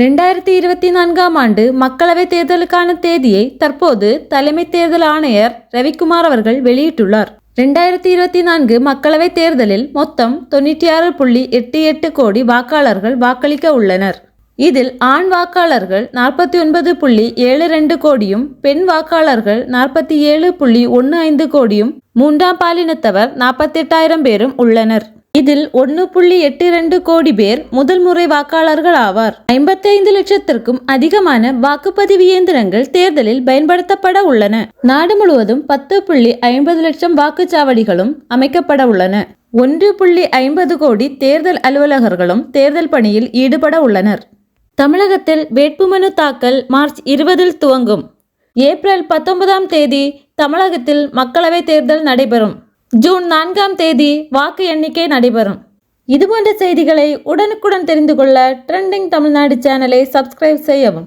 ரெண்டாயிரத்தி இருபத்தி நான்காம் ஆண்டு மக்களவைத் தேர்தலுக்கான தேதியை தற்போது தலைமை தேர்தல் ஆணையர் ரவிக்குமார் அவர்கள் வெளியிட்டுள்ளார். ரெண்டாயிரத்தி இருபத்தி நான்கு மக்களவைத் தேர்தலில் மொத்தம் தொண்ணூற்றி ஆறு புள்ளி எட்டு எட்டு கோடி வாக்காளர்கள் வாக்களிக்க உள்ளனர். இதில் ஆண் வாக்காளர்கள் நாற்பத்தி ஒன்பது புள்ளி ஏழு ரெண்டு கோடியும் பெண் வாக்காளர்கள் நாற்பத்தி ஏழு புள்ளி ஒன்று ஐந்து கோடியும் மூன்றாம் பாலினத்தவர் நாற்பத்தெட்டாயிரம் பேரும் உள்ளனர். இதில் ஒன்று புள்ளி எட்டு ரெண்டு கோடி பேர் முதல் முறை வாக்காளர்கள் ஆவார். ஐம்பத்தைந்து லட்சத்திற்கும் அதிகமான வாக்குப்பதிவு இயந்திரங்கள் தேர்தலில் பயன்படுத்தப்பட உள்ளன. நாடு முழுவதும் பத்து புள்ளி ஐம்பது லட்சம் வாக்குச்சாவடிகளும் அமைக்கப்பட உள்ளன. ஒன்று புள்ளி ஐம்பது கோடி தேர்தல் அலுவலகர்களும் தேர்தல் பணியில் ஈடுபட உள்ளனர். தமிழகத்தில் வேட்புமனு தாக்கல் மார்ச் இருபதில் துவங்கும். ஏப்ரல் பத்தொன்பதாம் தேதி தமிழகத்தில் மக்களவைத் தேர்தல் நடைபெறும். ஜூன் நான்காம் தேதி வாக்கு எண்ணிக்கை நடைபெறும். இதுபோன்ற செய்திகளை உடனுக்குடன் தெரிந்து கொள்ள ட்ரெண்டிங் தமிழ்நாடு சேனலை சப்ஸ்கிரைப் செய்யவும்.